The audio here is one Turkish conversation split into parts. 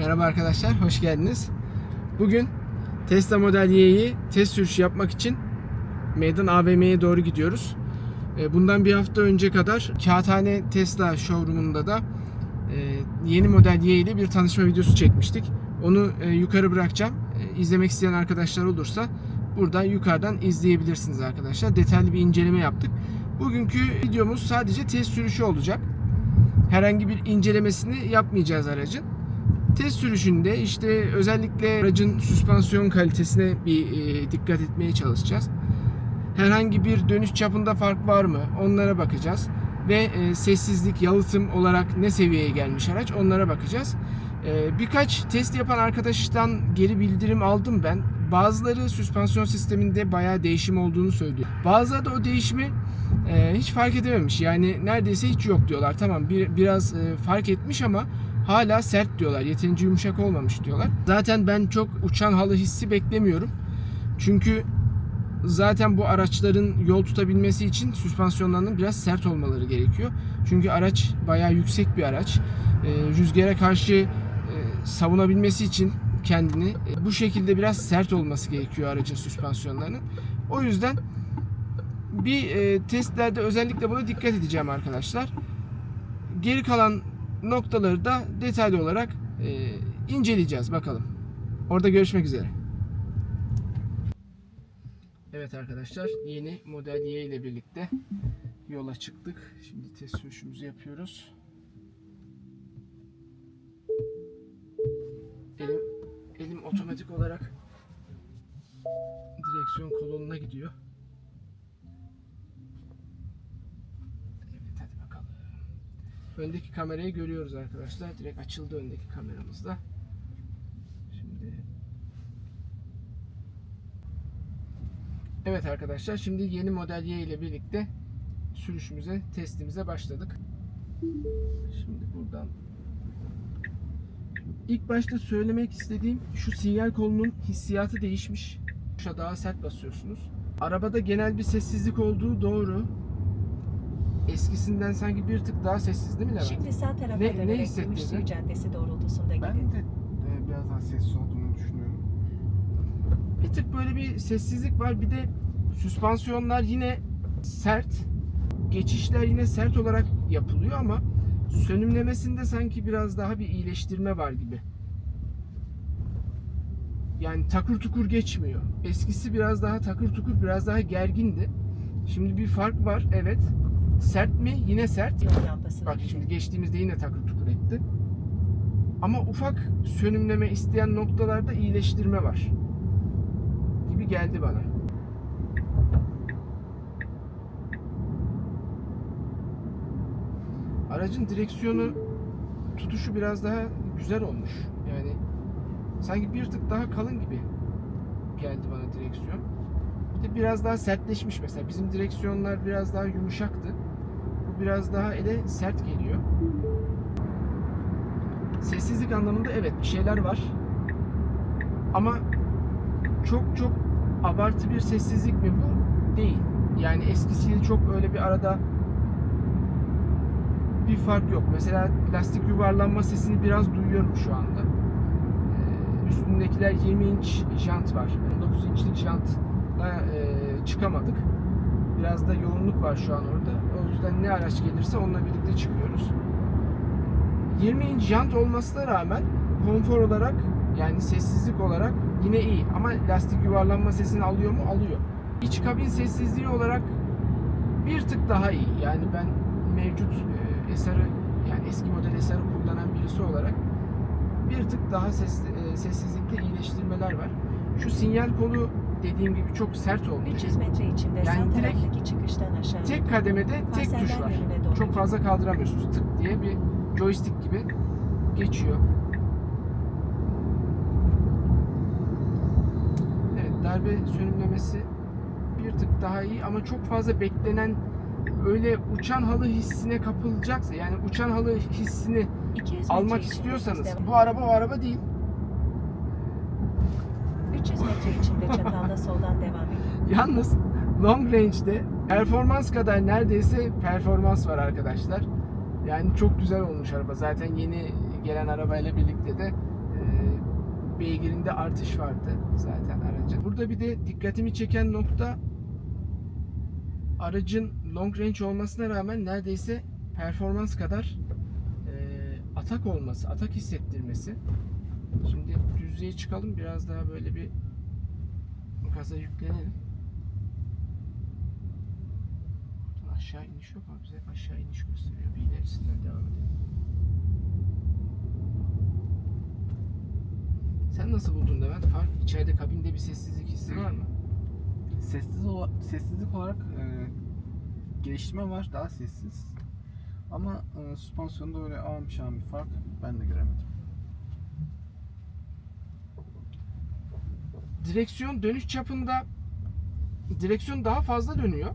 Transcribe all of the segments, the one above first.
Merhaba arkadaşlar, hoş geldiniz. Bugün Tesla Model Y'yi test sürüşü yapmak için Meydan AVM'ye doğru gidiyoruz. E, Bundan bir hafta önce kadar Kağıthane Tesla showroomunda da e, yeni Model Y ile bir tanışma videosu çekmiştik. Onu e, yukarı bırakacağım. E, İzlemek isteyen arkadaşlar olursa buradan yukarıdan izleyebilirsiniz arkadaşlar. Detaylı bir inceleme yaptık. Bugünkü videomuz sadece test sürüşü olacak. Herhangi bir incelemesini yapmayacağız aracın. Test sürüşünde işte özellikle aracın süspansiyon kalitesine bir e, dikkat etmeye çalışacağız. Herhangi bir dönüş çapında fark var mı? Onlara bakacağız. Ve e, sessizlik, yalıtım olarak ne seviyeye gelmiş araç onlara bakacağız. E, birkaç test yapan arkadaştan geri bildirim aldım ben. Bazıları süspansiyon sisteminde bayağı değişim olduğunu söylüyor. Bazıları da o değişimi e, hiç fark edememiş. Yani neredeyse hiç yok diyorlar. Tamam bir, biraz e, fark etmiş ama hala sert diyorlar. Yeterince yumuşak olmamış diyorlar. Zaten ben çok uçan halı hissi beklemiyorum. Çünkü zaten bu araçların yol tutabilmesi için süspansiyonlarının biraz sert olmaları gerekiyor. Çünkü araç bayağı yüksek bir araç. E, rüzgara karşı e, savunabilmesi için kendini e, bu şekilde biraz sert olması gerekiyor aracın süspansiyonlarının. O yüzden bir e, testlerde özellikle buna dikkat edeceğim arkadaşlar. Geri kalan noktaları da detaylı olarak e, inceleyeceğiz bakalım. Orada görüşmek üzere. Evet arkadaşlar yeni Model Y ile birlikte yola çıktık. Şimdi test sürüşümüzü yapıyoruz. Elim, elim otomatik olarak direksiyon kolonuna gidiyor. Evet hadi bakalım. Öndeki kamerayı görüyoruz arkadaşlar. Direkt açıldı öndeki kameramızda. Şimdi Evet arkadaşlar şimdi yeni model Y ile birlikte sürüşümüze, testimize başladık. Şimdi buradan İlk başta söylemek istediğim şu sinyal kolunun hissiyatı değişmiş. Tuşa daha sert basıyorsunuz. Arabada genel bir sessizlik olduğu doğru. Eskisinden sanki bir tık daha sessiz değil mi Levent? Şimdi sağ tarafa Ne- ne dönerek hissettin Gümüşsuyu? Caddesi doğrultusunda Ben gidin. de e, biraz daha sessiz olduğunu düşünüyorum. Bir tık böyle bir sessizlik var. Bir de süspansiyonlar yine sert. Geçişler yine sert olarak yapılıyor ama sönümlemesinde sanki biraz daha bir iyileştirme var gibi. Yani takır tukur geçmiyor. Eskisi biraz daha takır tukur, biraz daha gergindi. Şimdi bir fark var, evet. Sert mi? Yine sert. Bak şimdi geçtiğimizde yine takır tukur etti. Ama ufak sönümleme isteyen noktalarda iyileştirme var. Gibi geldi bana. Aracın direksiyonu tutuşu biraz daha güzel olmuş. Yani sanki bir tık daha kalın gibi geldi bana direksiyon. Bir de biraz daha sertleşmiş mesela. Bizim direksiyonlar biraz daha yumuşaktı. Biraz daha ele sert geliyor. Sessizlik anlamında evet bir şeyler var. Ama çok çok abartı bir sessizlik mi bu? Değil. Yani eskisiyle çok öyle bir arada bir fark yok. Mesela lastik yuvarlanma sesini biraz duyuyorum şu anda. Ee, üstündekiler 20 inç jant var. 19 inçlik jantla e, çıkamadık. Biraz da yoğunluk var şu an orada. O yüzden ne araç gelirse onunla birlikte çıkıyoruz. 20 inç jant olmasına rağmen konfor olarak yani sessizlik olarak yine iyi. Ama lastik yuvarlanma sesini alıyor mu? Alıyor. İç kabin sessizliği olarak bir tık daha iyi. Yani ben mevcut e, SR'ı yani eski model SR'ı kullanan birisi olarak bir tık daha ses, e, sessizlikte iyileştirmeler var. Şu sinyal kolu dediğim gibi çok sert oldu. 300 metre içinde Yani sağ taraftaki çıkıştan aşağı Tek kademede tek tuş Parseller var. yönüne doğru Çok fazla kaldıramıyorsunuz. Tık diye bir joystick gibi geçiyor. Evet darbe sönümlemesi bir tık daha iyi ama çok fazla beklenen öyle uçan halı hissine kapılacaksa yani uçan halı hissini 200 metre almak içinde istiyorsanız bu araba o araba değil. 300 metre içinde çatalla soldan devam edin. Yalnız long range'de performans kadar neredeyse performans var arkadaşlar. Yani çok güzel olmuş araba. Zaten yeni gelen arabayla birlikte de e, beygirinde artış vardı zaten aracın. Burada bir de dikkatimi çeken nokta aracın long range olmasına rağmen neredeyse performans kadar e, atak olması, atak hissettirmesi. Şimdi düzlüğe çıkalım biraz daha böyle bir gaza yüklenelim. Buradan aşağı iniş yok ama bize aşağı iniş gösteriyor. Bir ilerisinden devam edelim. Sen nasıl buldun Levent? Fark içeride kabinde bir sessizlik hissi var mı? Sessiz ola- sessizlik olarak e, geliştirme var. Daha sessiz. Ama e, süspansiyonda öyle ağam şağım bir fark ben de göremedim. Direksiyon dönüş çapında direksiyon daha fazla dönüyor.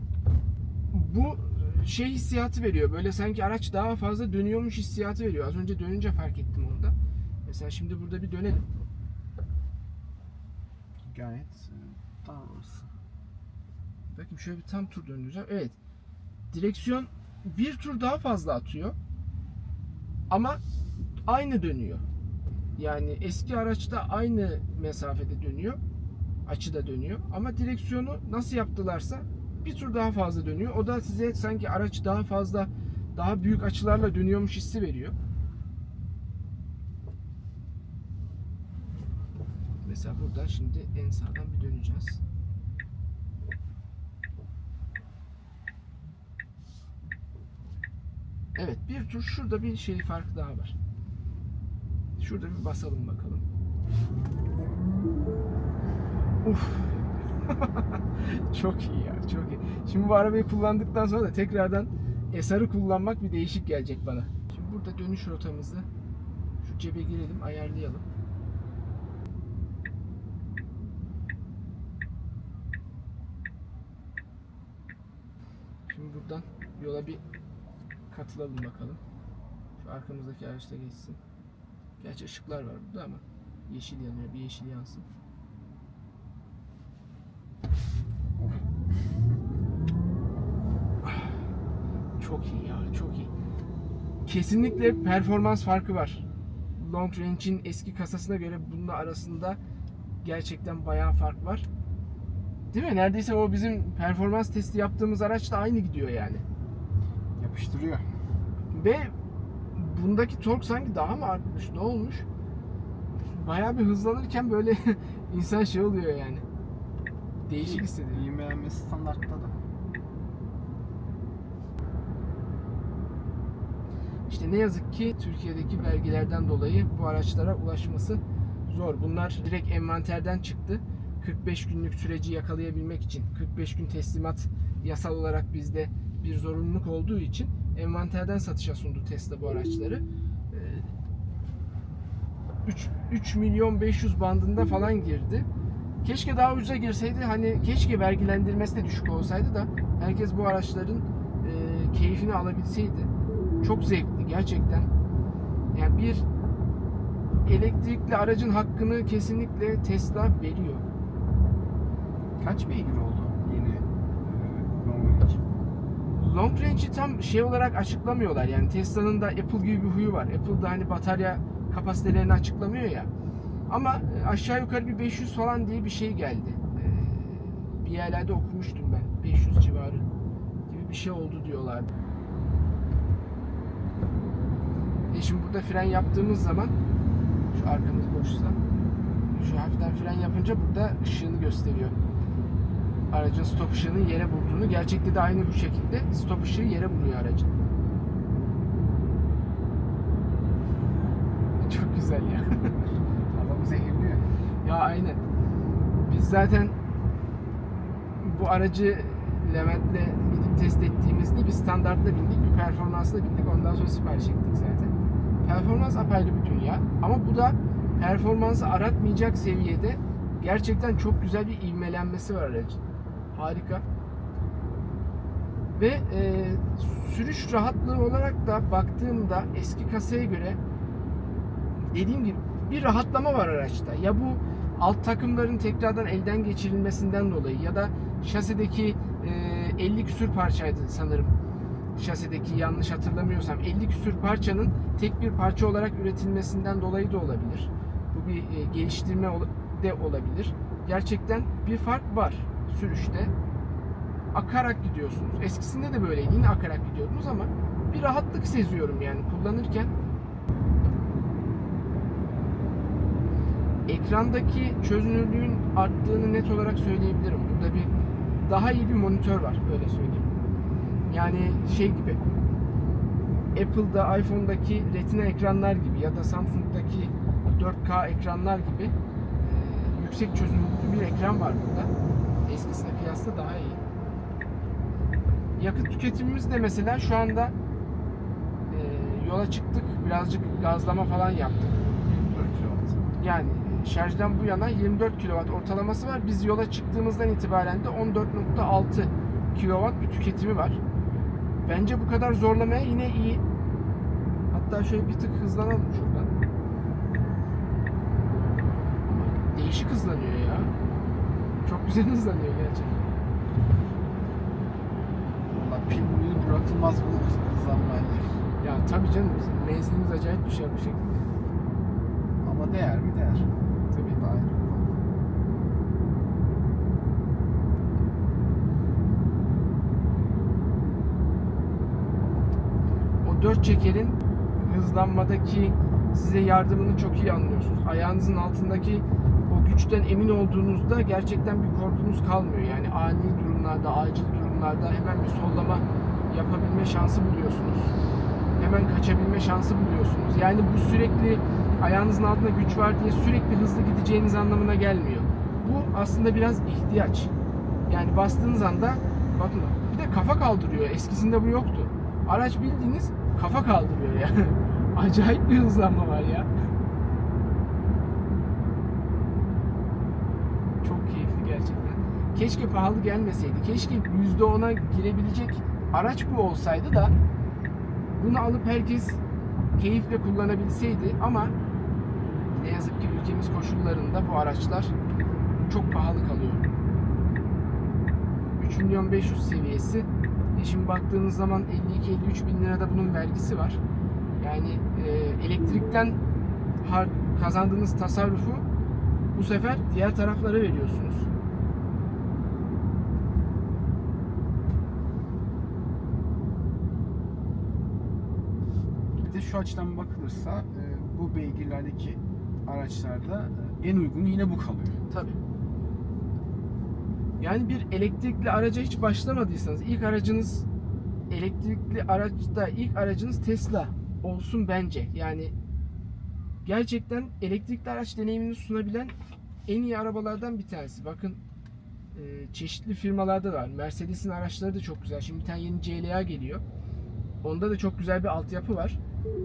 Bu şey hissiyatı veriyor. Böyle sanki araç daha fazla dönüyormuş hissiyatı veriyor. Az önce dönünce fark ettim onu da. Mesela şimdi burada bir dönelim. Gayet e, daha doğrusu. Bakayım şöyle bir tam tur döndüreceğim. Evet. Direksiyon bir tur daha fazla atıyor. Ama aynı dönüyor. Yani eski araçta aynı mesafede dönüyor. Açıda dönüyor. Ama direksiyonu nasıl yaptılarsa bir tur daha fazla dönüyor. O da size sanki araç daha fazla daha büyük açılarla dönüyormuş hissi veriyor. Mesela buradan şimdi en sağdan bir döneceğiz. Evet bir tur şurada bir şey farkı daha var. Şurada bir basalım bakalım. Çok iyi ya çok iyi. Şimdi bu arabayı kullandıktan sonra da tekrardan SR'ı kullanmak bir değişik gelecek bana. Şimdi burada dönüş rotamızı şu cebe girelim ayarlayalım. Şimdi buradan yola bir katılalım bakalım. Şu arkamızdaki araç da geçsin. Gerçi ışıklar var burada ama yeşil yanıyor. Bir yeşil yansın. Çok iyi ya, çok iyi. Kesinlikle performans farkı var. Long Range'in eski kasasına göre bunun arasında gerçekten bayağı fark var. Değil mi? Neredeyse o bizim performans testi yaptığımız araçla aynı gidiyor yani. Yapıştırıyor. Ve bundaki tork sanki daha mı artmış? Ne olmuş? Bayağı bir hızlanırken böyle insan şey oluyor yani. Değişik hissediyor. İğmelenmesi standartta da. İşte ne yazık ki Türkiye'deki vergilerden dolayı bu araçlara ulaşması zor. Bunlar direkt envanterden çıktı. 45 günlük süreci yakalayabilmek için 45 gün teslimat yasal olarak bizde bir zorunluluk olduğu için envanterden satışa sundu Tesla bu araçları. Ee, 3, 3 milyon 500 bandında falan girdi. Keşke daha ucuza girseydi. Hani keşke vergilendirmesi de düşük olsaydı da herkes bu araçların e, keyfini alabilseydi. Çok zevkli gerçekten. Yani bir elektrikli aracın hakkını kesinlikle Tesla veriyor. Kaç beygir oldu yeni e, long range? Long range'i tam şey olarak açıklamıyorlar. Yani Tesla'nın da Apple gibi bir huyu var. Apple'da hani batarya kapasitelerini açıklamıyor ya. Ama e, aşağı yukarı bir 500 falan diye bir şey geldi. Ee, Bir yerlerde okumuştum ben. 500 civarı gibi bir şey oldu diyorlardı. E şimdi burada fren yaptığımız zaman şu arkamız boşsa şu hafiften fren yapınca burada ışığını gösteriyor. Aracın stop ışığının yere vurduğunu. Gerçekte de aynı bu şekilde stop ışığı yere vuruyor aracın. Çok güzel ya. Adamı zehirliyor. Ya aynen. Biz zaten bu aracı Levent'le gidip test ettiğimizde bir standartla bindik, bir performansla bindik. Ondan sonra sipariş ettik zaten. Performans apayrı bir dünya. Ama bu da performansı aratmayacak seviyede gerçekten çok güzel bir ivmelenmesi var aracın. Harika. Ve e, sürüş rahatlığı olarak da baktığımda eski kasaya göre dediğim gibi bir rahatlama var araçta. Ya bu alt takımların tekrardan elden geçirilmesinden dolayı ya da şasideki e, 50 küsür parçaydı sanırım. Şasideki yanlış hatırlamıyorsam 50 küsür parçanın tek bir parça olarak üretilmesinden dolayı da olabilir. Bu bir e, geliştirme de olabilir. Gerçekten bir fark var sürüşte. Akarak gidiyorsunuz. Eskisinde de böyleydi. Yine akarak gidiyordunuz ama bir rahatlık seziyorum yani kullanırken. Ekrandaki çözünürlüğün arttığını net olarak söyleyebilirim. Burada bir daha iyi bir monitör var öyle söyleyeyim. Yani şey gibi Apple'da, iPhone'daki retina ekranlar gibi ya da Samsung'daki 4K ekranlar gibi e, yüksek çözünürlüklü bir ekran var burada. Eskisine kıyasla daha iyi. Yakıt tüketimimiz de mesela şu anda e, yola çıktık. Birazcık gazlama falan yaptık. 24 kW. Yani e, şarjdan bu yana 24 kW ortalaması var. Biz yola çıktığımızdan itibaren de 14.6 kW bir tüketimi var. Bence bu kadar zorlamaya yine iyi. Hatta şöyle bir tık hızlanalım şuradan. Değişik hızlanıyor ya. Çok güzel hızlanıyor gerçekten. Valla pil bugün bırakılmaz bu hızlanmayla. Ya tabii canım bizim menzilimiz acayip düşer bu şekilde. Ama değer mi değer? Tabii. Daha ayrı bir konu. o dört çekerin hızlanmadaki size yardımını çok iyi anlıyorsunuz. Ayağınızın altındaki o güçten emin olduğunuzda gerçekten bir korkunuz kalmıyor. Yani ani durumlarda, acil durumlarda hemen bir sollama yapabilme şansı buluyorsunuz. Hemen kaçabilme şansı buluyorsunuz. Yani bu sürekli ayağınızın altında güç var diye sürekli hızlı gideceğiniz anlamına gelmiyor. Bu aslında biraz ihtiyaç. Yani bastığınız anda bakın bir de kafa kaldırıyor. Eskisinde bu yoktu. Araç bildiğiniz kafa kaldırıyor yani. Acayip bir hızlanma var ya. Çok keyifli gerçekten. Keşke pahalı gelmeseydi. Keşke %10'a girebilecek araç bu olsaydı da bunu alıp herkes keyifle kullanabilseydi ama ne yazık ki ülkemiz koşullarında bu araçlar çok pahalı kalıyor. 3 milyon 500 seviyesi. E şimdi baktığınız zaman 52-53 bin lirada bunun vergisi var. Yani e, elektrikten kazandığınız tasarrufu bu sefer diğer taraflara veriyorsunuz. Bir de şu açıdan bakılırsa e, bu beygirlerdeki araçlarda e, en uygun yine bu kalıyor. Tabii. Yani bir elektrikli araca hiç başlamadıysanız ilk aracınız elektrikli araçta ilk aracınız Tesla olsun bence. Yani gerçekten elektrikli araç deneyimini sunabilen en iyi arabalardan bir tanesi. Bakın e, çeşitli firmalarda da var. Mercedes'in araçları da çok güzel. Şimdi bir tane yeni CLA geliyor. Onda da çok güzel bir altyapı var.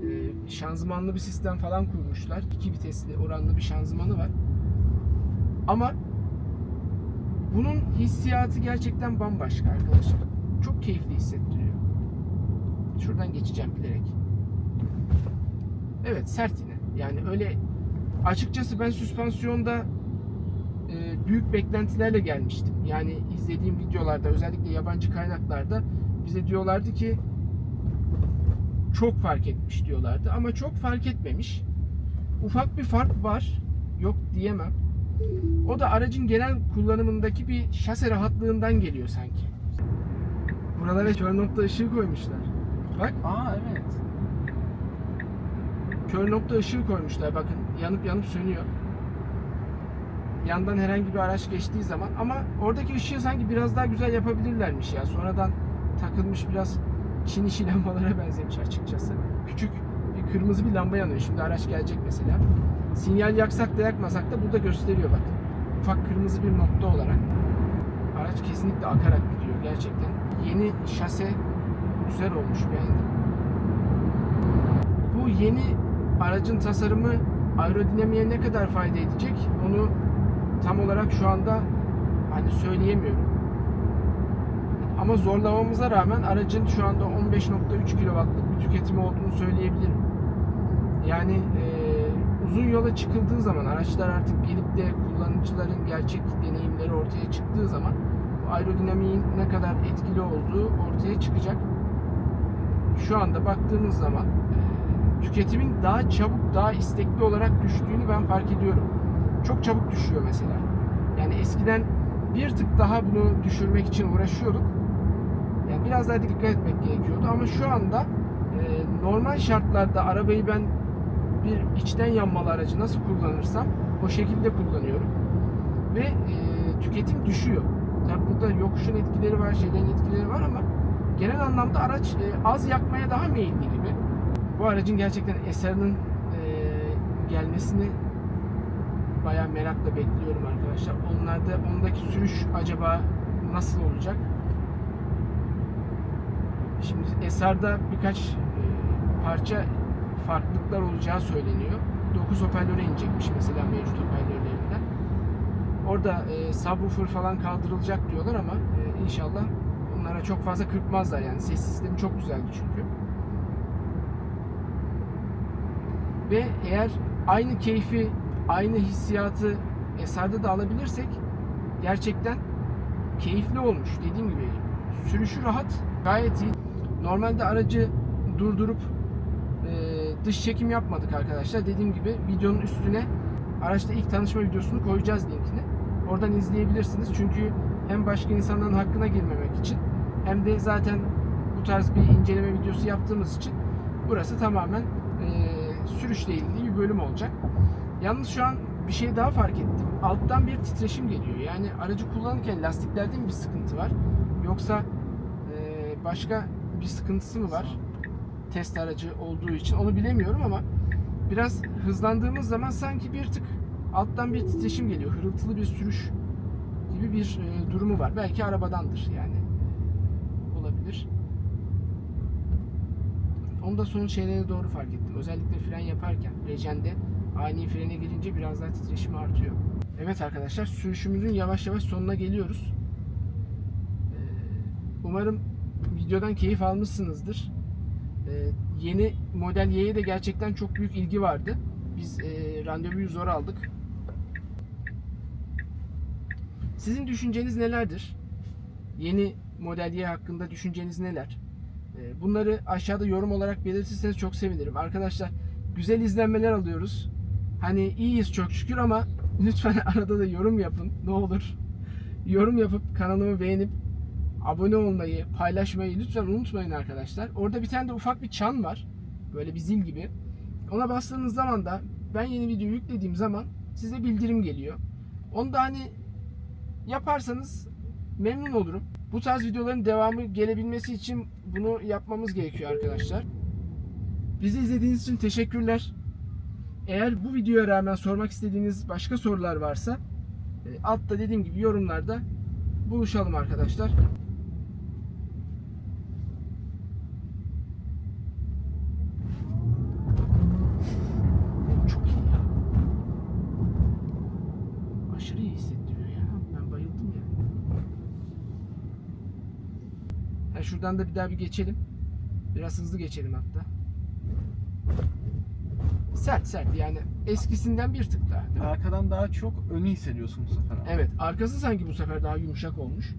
E, şanzımanlı bir sistem falan kurmuşlar. İki vitesli oranlı bir şanzımanı var. Ama bunun hissiyatı gerçekten bambaşka arkadaşlar. Çok keyifli hissettiriyor. Şuradan geçeceğim bilerek. Evet sert yine. Yani öyle açıkçası ben süspansiyonda e, büyük beklentilerle gelmiştim. Yani izlediğim videolarda özellikle yabancı kaynaklarda bize diyorlardı ki çok fark etmiş diyorlardı ama çok fark etmemiş. Ufak bir fark var. Yok diyemem. O da aracın genel kullanımındaki bir şase rahatlığından geliyor sanki. Buralara kör nokta ışığı koymuşlar. Bak Aa evet. kör nokta ışığı koymuşlar. Bakın yanıp yanıp sönüyor. Yandan herhangi bir araç geçtiği zaman ama oradaki ışığı sanki biraz daha güzel yapabilirlermiş ya. Sonradan takılmış biraz Çin işi lambalara benzemiş açıkçası. Küçük bir kırmızı bir lamba yanıyor. Şimdi araç gelecek mesela. Sinyal yaksak da yakmasak da burada gösteriyor bak. Ufak kırmızı bir nokta olarak. Araç kesinlikle akarak gidiyor gerçekten. Yeni şase güzel olmuş beğendim. Bu yeni aracın tasarımı aerodinamiğe ne kadar fayda edecek onu tam olarak şu anda hani söyleyemiyorum. Ama zorlamamıza rağmen aracın şu anda 15.3 kW'lık bir tüketimi olduğunu söyleyebilirim. Yani eee, uzun yola çıkıldığı zaman araçlar artık gelip de kullanıcıların gerçek deneyimleri ortaya çıktığı zaman bu aerodinamiğin ne kadar etkili olduğu ortaya çıkacak. Şu anda baktığınız zaman eee, tüketimin daha çabuk, daha istekli olarak düştüğünü ben fark ediyorum. Çok çabuk düşüyor mesela. Yani eskiden bir tık daha bunu düşürmek için uğraşıyorduk. Yani biraz daha dikkat etmek gerekiyordu ama şu anda e, normal şartlarda arabayı ben bir içten yanmalı aracı nasıl kullanırsam o şekilde kullanıyorum. Ve e, tüketim düşüyor. Tabii burada yokuşun etkileri var, şeylerin etkileri var ama genel anlamda araç e, az yakmaya daha meyilli gibi. Bu aracın gerçekten eserinin e, gelmesini bayağı merakla bekliyorum arkadaşlar. Onlarda ondaki sürüş acaba nasıl olacak? Şimdi Eser'da birkaç e, parça farklılıklar olacağı söyleniyor. 9 hoparlöre inecekmiş mesela mevcut hoparlörlerinden. Orada e, subwoofer falan kaldırılacak diyorlar ama e, inşallah onlara çok fazla kırpmazlar yani. Ses sistemi çok güzeldi çünkü. Ve eğer aynı keyfi, aynı hissiyatı Eser'de de alabilirsek gerçekten keyifli olmuş. Dediğim gibi sürüşü rahat, gayet iyi. Normalde aracı durdurup dış çekim yapmadık arkadaşlar. Dediğim gibi videonun üstüne araçta ilk tanışma videosunu koyacağız linkini. Oradan izleyebilirsiniz. Çünkü hem başka insanların hakkına girmemek için hem de zaten bu tarz bir inceleme videosu yaptığımız için burası tamamen e, sürüşle ilgili bir bölüm olacak. Yalnız şu an bir şey daha fark ettim. Alttan bir titreşim geliyor. Yani aracı kullanırken lastiklerde mi bir sıkıntı var? Yoksa e, başka bir sıkıntısı mı var? Test aracı olduğu için onu bilemiyorum ama biraz hızlandığımız zaman sanki bir tık alttan bir titreşim geliyor. Hırıltılı bir sürüş gibi bir e, durumu var. Belki arabadandır yani. Olabilir. Onu da son şeylere doğru fark ettim. Özellikle fren yaparken rejende ani frene girince biraz daha titreşim artıyor. Evet arkadaşlar sürüşümüzün yavaş yavaş sonuna geliyoruz. Ee, Umarım videodan keyif almışsınızdır. Ee, Yeni model Y'ye de gerçekten çok büyük ilgi vardı. Biz e, randevuyu zor aldık. Sizin düşünceniz nelerdir? Yeni model Y hakkında düşünceniz neler? Ee, Bunları aşağıda yorum olarak belirtirseniz çok sevinirim. Arkadaşlar güzel izlenmeler alıyoruz. Hani iyiyiz çok şükür ama lütfen arada da yorum yapın ne olur. Yorum yapıp kanalımı beğenip abone olmayı, paylaşmayı lütfen unutmayın arkadaşlar. Orada bir tane de ufak bir çan var. Böyle bir zil gibi. Ona bastığınız zaman da ben yeni video yüklediğim zaman size bildirim geliyor. Onu da hani yaparsanız memnun olurum. Bu tarz videoların devamı gelebilmesi için bunu yapmamız gerekiyor arkadaşlar. Bizi izlediğiniz için teşekkürler. Eğer bu videoya rağmen sormak istediğiniz başka sorular varsa e, altta dediğim gibi yorumlarda buluşalım arkadaşlar. Çok iyi ya. Aşırı iyi hissettiriyor ya. Ben bayıldım ya. Ha, şuradan da bir daha bir geçelim. Biraz hızlı geçelim hatta. Sert sert yani eskisinden bir tık daha. değil mi? Arkadan daha çok önü hissediyorsun bu sefer abi. Evet, arkası sanki bu sefer daha yumuşak olmuş.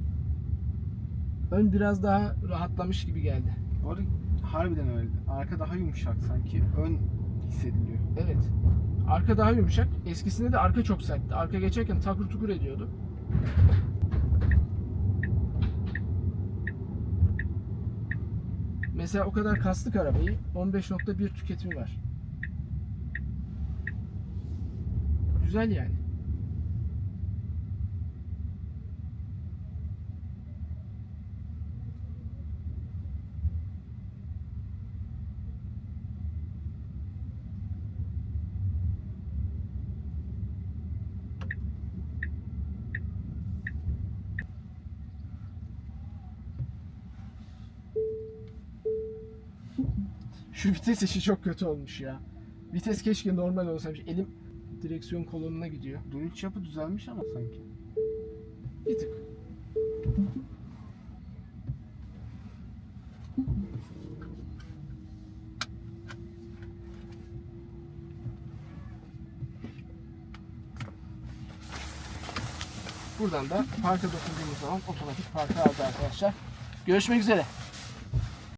Ön biraz daha rahatlamış gibi geldi. Bu arada harbiden öyle. Arka daha yumuşak sanki. Ön hissediliyor. Evet. Arka daha yumuşak. Eskisinde de arka çok sertti. Arka geçerken takır tukur ediyordu. Mesela o kadar kastık arabayı. 15.1 tüketimi var. Güzel yani. Şu vites işi çok kötü olmuş ya. Vites keşke normal olsaymış. Elim direksiyon kolonuna gidiyor. Dönüş yapı düzelmiş ama sanki. Bir tık. Buradan da parka dokunduğumuz zaman otomatik parka aldı arkadaşlar. Görüşmek üzere.